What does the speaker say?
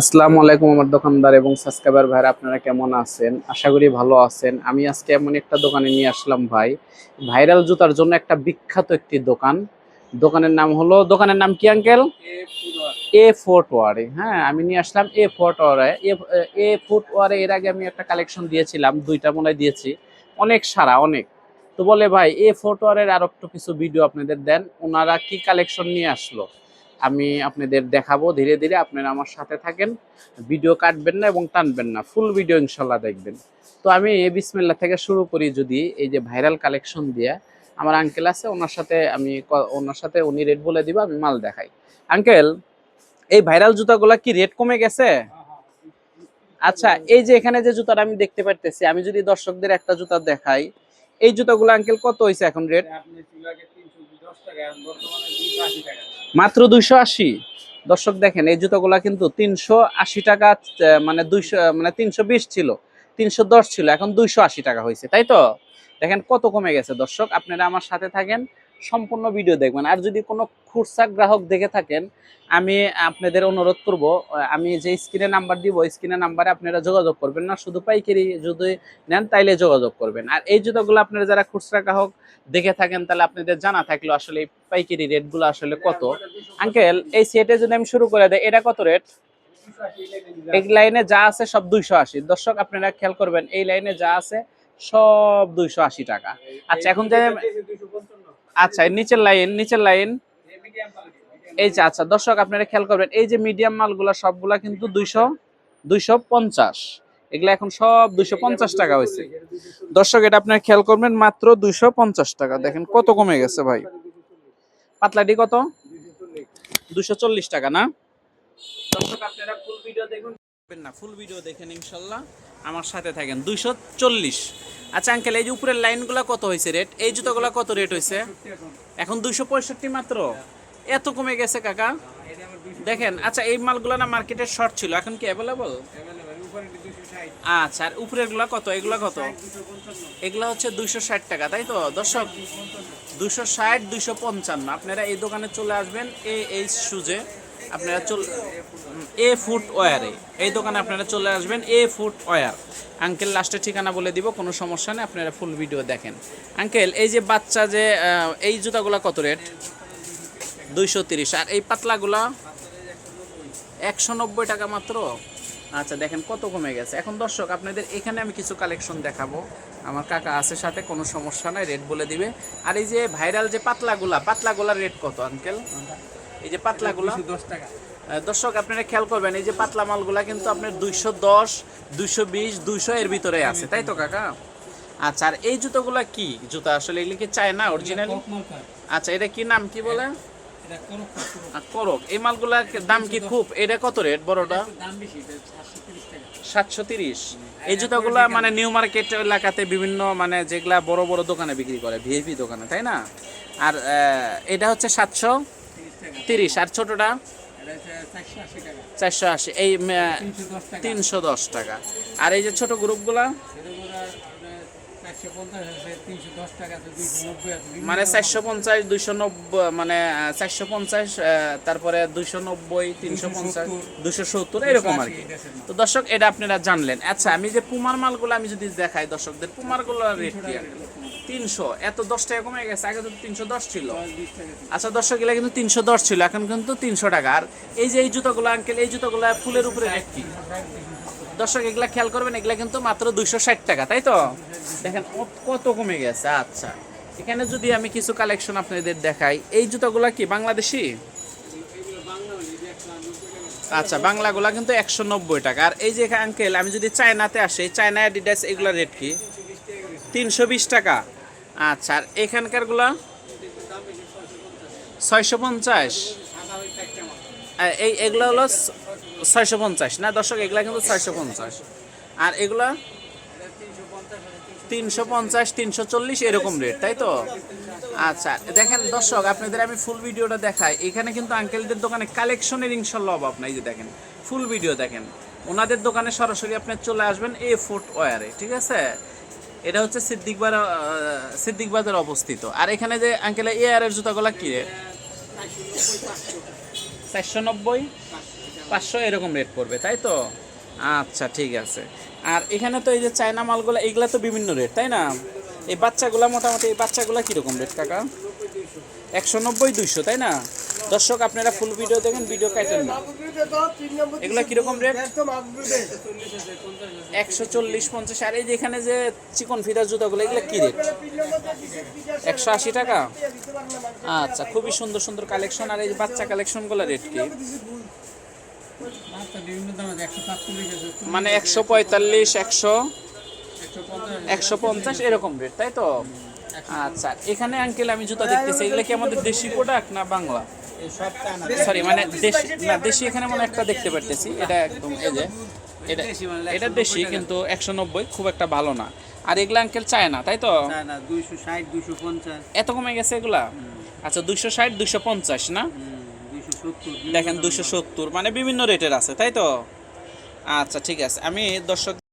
আসসালামু আলাইকুম আমার দোকানদার এবং সাবস্ক্রাইবার ভাইরা আপনারা কেমন আছেন? আশা করি ভালো আছেন। আমি আজকে এমন একটা দোকানে নিয়ে আসলাম ভাই। ভাইরাল জুতার জন্য একটা বিখ্যাত একটি দোকান। দোকানের নাম হলো দোকানের নাম কি আঙ্কেল এ ফুটওয়ারে হ্যাঁ আমি নিয়ে আসলাম এ ফুটওয়ারে এ ফুটওয়ারে এর আগে আমি একটা কালেকশন দিয়েছিলাম দুইটা মনে দিয়েছি। অনেক সারা অনেক। তো বলে ভাই এ ফুটওয়ারের আর একটু কিছু ভিডিও আপনাদের দেন ওনারা কি কালেকশন নিয়ে আসলো? আমি আপনাদের দেখাবো, ধীরে ধীরে আপনারা আমার সাথে থাকেন, ভিডিও কাটবেন না এবং টানবেন না ফুল ভিডিও ইনশাল্লাহ দেখবেন। তো আমি এই বিসমিল্লা থেকে শুরু করি যদি, এই যে ভাইরাল কালেকশন দিয়ে, আমার আঙ্কেল আছে, ওনার সাথে আমি ওনার সাথে উনি রেট বলে দিব, আমি মাল দেখাই। আঙ্কেল এই ভাইরাল জুতাগুলা কি রেট কমে গেছে? আচ্ছা এই যে এখানে যে জুতাটা আমি দেখতে পারতেছি, আমি যদি দর্শকদের একটা জুতা দেখাই, এই জুতাগুলো আঙ্কেল কত হয়েছে এখন রেট আপনি ছিল 310 টাকা, বর্তমানে 280 টাকা। মাত্র দুইশো আশি। দর্শক দেখেন, এই জুতোগুলা কিন্তু তিনশো আশি টাকা মানে দুইশো মানে তিনশো বিশ ছিল, তিনশো দশ ছিল, এখন দুইশো আশি টাকা হয়েছে, তাই তো? দেখেন কত কমে গেছে। দর্শক, আপনারা আমার সাথে থাকেন, সম্পূর্ণ ভিডিও দেখবেন। আর যদি কোনো খুচরা গ্রাহক দেখে থাকেন, আমি আপনাদের অনুরোধ করব, আমি যে স্ক্রিনে নাম্বার দিব স্ক্রিনে নাম্বারে আপনারা যোগাযোগ করবেন না, শুধু পাইকারি যদি নেন, তাইলে যোগাযোগ করবেন। আর এই জুতোগুলো আপনারা যারা খুচরা গ্রাহক দেখে থাকেন, তাহলে আপনাদের জানা থাকল আসলে পাইকারি রেটগুলো আসলে কত। আঙ্কেল, এই সেটে যদি আমি শুরু করে দেয় এটা কত রেট? এই লাইনে যা আছে সব দুইশো আশি। দর্শক, আপনারা খেয়াল করবেন, এই লাইনে যা আছে সব দুইশো আশি টাকা। আচ্ছা এখন যে আচ্ছা নিচের লাইন নিচের লাইন এই যে আচ্ছা দর্শক, আপনারা খেয়াল করবেন, এই যে মিডিয়াম মালগুলা, সবগুলা কিন্তু দুইশো দুইশো পঞ্চাশ। এগুলা এখন সব দুইশো পঞ্চাশ টাকা হয়েছে। দর্শক, এটা আপনারা খেয়াল করবেন, মাত্র দুইশো পঞ্চাশ টাকা। দেখেন কত কমে গেছে ভাই। পাতলাটি কত? দুশো চল্লিশ টাকা, না? দর্শক, আপনারা ফুল ভিডিও দেখুন। না ফুল ভিডিও দেখেন, ইনশাল্লাহ। আমার সাথে থাকেন, দুইশো চল্লিশ। আচ্ছা আঙ্কেল এই যে উপরের লাইনগুলো কত হয়েছে রেট এই জুতোগুলো কত রেট হয়েছে? এখন দুইশো পঁয়ষট্টি মাত্র? এত কমে গেছে কাকা। দেখেন আচ্ছা এই মালগুলো না মার্কেটে শর্ট ছিল, এখন কি অ্যাভেলেবল আচ্ছা আর উপরেরগুলা কত? এগুলা কত? এগুলা হচ্ছে দুইশো ষাট টাকা, তাই তো? দর্শক দুশো ষাট, দুইশো পঞ্চান্ন। আপনারা এই দোকানে চলে আসবেন, এ এইচ সুজে আপনারা চল এ ফুট ওয়ারে। এই দোকানে আপনারা চলে আসবেন, এ ফুট ওয়ার। আঙ্কেল লাস্টের ঠিকানা বলে দিব, কোনো সমস্যা নেই, আপনারা ফুল ভিডিও দেখেন। আঙ্কেল, এই যে বাচ্চা যে এই জুতাগুলা কত রেট? দুইশো তিরিশ। আর এই পাতলাগুলা? একশো নব্বই টাকা মাত্র? আচ্ছা দেখেন কত কমে গেছে। এখন দর্শক, আপনাদের এখানে আমি কিছু কালেকশন দেখাবো। আমার কাকা আছে সাথে, কোনো সমস্যা নাই, রেট বলে দিবে। আর এই যে ভাইরাল যে পাতলাগুলা, পাতলাগুলার রেট কত, আঙ্কেল? এই যে পাতলাগুলা 210 টাকা। আহ, দর্শক আপনারা খেয়াল করবেন এই যে পাতলা মালগুলা কিন্তু আপনার দুইশো দশ দুইশো বিশ দুইশো এর ভিতরে আছে তাই তো কাকা? আচ্ছা আর এই জুতোগুলা কি? জুতা আসলে এগুলি কি চায় না অরিজিনাল আচ্ছা এটা কি নাম কি বলে? করক এই মালগুলার দাম কি খুব? এটা কত রেট বড়টা? দাম বেশি এটা 730 টাকা। সাতশো তিরিশ। এই জুতাগুলা মানে নিউ মার্কেট এলাকাতে বিভিন্ন মানে যেগুলা বড় বড় দোকানে বিক্রি করে ভিআইপি দোকানে তাই না? আর এটা হচ্ছে সাতশো। 30 টাকা তিরিশ, আর ছোটটা? এটা হচ্ছে 480 টাকা চারশো আশি। এই তিনশো দশ টাকা। আর এই যে ছোট গ্রুপগুলা? সেগুলো 450 আছে 310 টাকা আছে 290 আছে বিভিন্ন মানে চারশো পঞ্চাশ, দুইশো নব্বই মানে চারশো পঞ্চাশ তারপরে দুইশো নব্বই, তিনশো পঞ্চাশ, দুইশো সত্তর, এরকম আর কি। তো দর্শক, এটা আপনারা জানলেন। আচ্ছা আমি যে পুমার মালগুলো আমি যদি দেখাই দর্শকদের পুমারগুলো রেট কি? তিনশো। এত দশ টাকা কমে গেছে আগে তো তিনশো দশ ছিল। আচ্ছা দর্শক এগুলা কিন্তু তিনশো দশ ছিল এখন কিন্তু তিনশো টাকা। আর এই যে এই জুতোগুলো আঙ্কেল এই জুতোগুলো ফুলের উপরে কি দর্শক এগুলা খেয়াল করবেন এগুলা কিন্তু মাত্র দুইশো ষাট টাকা তাই তো? দেখেন কত কমে গেছে আচ্ছা। এখানে যদি আমি কিছু কালেকশন আপনাদের দেখাই এই জুতোগুলা কি বাংলাদেশি? আচ্ছা বাংলাগুলা কিন্তু একশো নব্বই টাকা। আর এই যে আঙ্কেল আমি যদি চায়নাতে আসি চায়না অ্যাডিডাস এগুলা রেট কি? তিনশো বিশ টাকা। আচ্ছা আর এখানকারগুলা? ছয়শো পঞ্চাশ। এই, এগুলো হলো ছয়শো পঞ্চাশ। না, দর্শক, এগুলা কিন্তু ছয়শো পঞ্চাশ। আর এগুলা? তিনশো পঞ্চাশ, তিনশো চল্লিশ, এরকম রেট তাই তো? আচ্ছা দেখেন দর্শক, আপনাদের আমি ফুল ভিডিওটা দেখাই। এখানে কিন্তু আঙ্কেলদের দোকানে কালেকশনের ইনশাল্লাহ অভাব নাই যে দেখেন। ফুল ভিডিও দেখেন। ওনাদের দোকানে সরাসরি আপনি চলে আসবেন এ ফুট ওয়ারে ঠিক আছে? এটা হচ্ছে সিদ্দিক বাজার সিদ্দিক বাজার অবস্থিত। আর এখানে যে আঙ্কেল এয়ারের জুতাগুলা কি রে? চারশো নব্বই? পাঁচশো এরকম রেট পড়বে, তাই তো? আচ্ছা ঠিক আছে। আর এখানে তো এই যে চায়না মালগুলো, এগুলা তো বিভিন্ন রেট তাই না? এই বাচ্চাগুলা, মোটামুটি এই বাচ্চাগুলা কীরকম রেট কাকা? একশো নব্বই, দুইশো, তাই না? দর্শক, আপনারা ফুল ভিডিও দেখেন ভিডিও কাটেন না। এগুলা কীরকম রেট একশো চল্লিশ পঞ্চাশ। আর এই যে এখানে যে চিকন ফিতার জুতাগুলো, এগুলো কি রেট একশো আশি টাকা? আচ্ছা খুবই সুন্দর সুন্দর কালেকশন আর এই বাচ্চা কালেকশনগুলো রেট কি? মানে একশো পঁয়তাল্লিশ, একশো একশো পঞ্চাশ, এরকম রেট তাই তো? আচ্ছা এখানে আঙ্কেল আমি জুতা দেখতেছি, এগুলো কি আমাদের দেশি প্রোডাক্ট না বাংলা? সরি মানে দেশি না দেশি এখানে মানে একটা দেখতে পারতেছি। এটা একদম এই যে এটা দেশি এটা দেশি কিন্তু একশো নব্বই খুব একটা ভালো না। আর এগুলা আঙ্কেল চায় না তাই তো? দুইশো দুইশো এত কমে গেছে এগুলা? আচ্ছা দুইশো ষাট দুইশো পঞ্চাশ না? দেখেন দুশো সত্তর মানে বিভিন্ন রেটের আছে তাই তো? আচ্ছা ঠিক আছে। আমি দর্শক